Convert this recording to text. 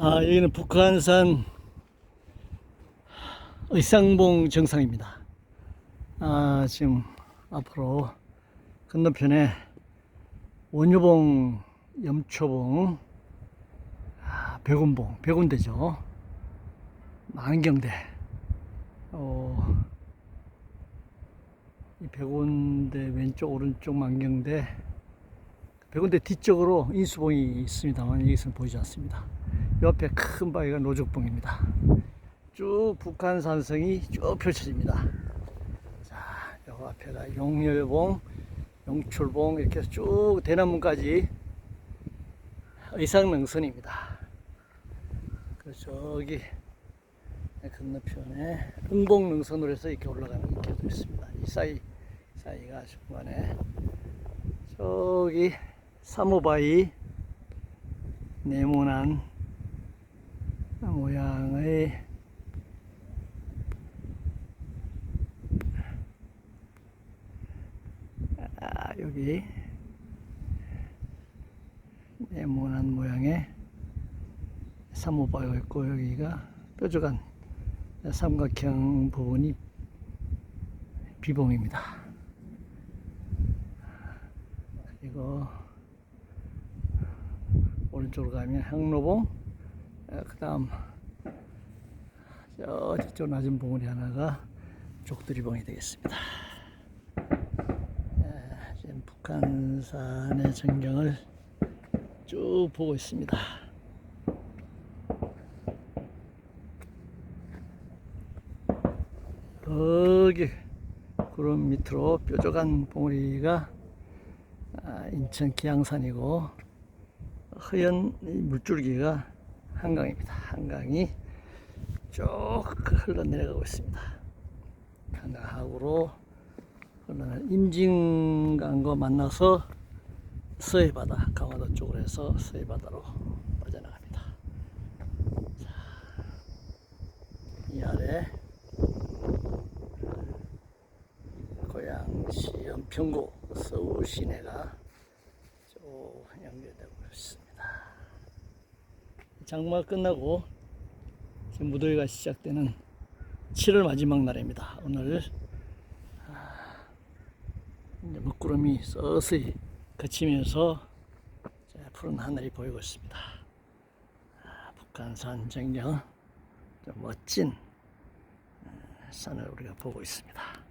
아, 여기는 북한산 의상봉 정상입니다. 아, 지금 앞으로 건너편에 원유봉, 염초봉, 아, 백운봉, 백운대죠. 만경대. 어, 이 백운대 왼쪽, 오른쪽 만경대. 백운대 뒤쪽으로 인수봉이 있습니다만 여기서는 보이지 않습니다. 옆에 큰 바위가 노적봉입니다. 쭉 북한 산성이 쭉 펼쳐집니다. 자, 요 앞에가 용열봉, 용출봉 이렇게 해서 쭉 대나무까지 의상능선입니다. 그 저기 건너편에 응봉능선으로 해서 이렇게 올라가는 길도 있습니다. 이 사이 사이가 중간에 저기 사모바위 네모난 모양의 아, 여기 네모난 모양의 사모바위가 있고 여기가 뾰족한 삼각형 부분이 비봉입니다. 그리고 오른쪽으로 가면 항로봉, 그 다음 저 뒤쪽 낮은 봉우리 하나가 족두리봉이 되겠습니다. 예, 지금 북한산의 전경을 쭉 보고 있습니다. 여기 구름 밑으로 뾰족한 봉우리가 아, 인천 기양산이고 허연 이 물줄기가 한강입니다. 한강이 쭉 흘러내려가고 있습니다. 한강하구로 흘러내 임진강과 만나서 서해바다, 강화도 쪽으로 해서 서해바다로 빠져나갑니다. 자, 이 아래 고양시 연평구 서울 시내가 쭉 연결되고 있습니다. 장마가 끝나고 무더위가 시작되는 7월 마지막 날입니다. 오늘 아, 이제 먹구름이 서서히 그치면서 푸른 하늘이 보이고 있습니다. 아, 북한산 좀 멋진 아, 산을 우리가 보고 있습니다.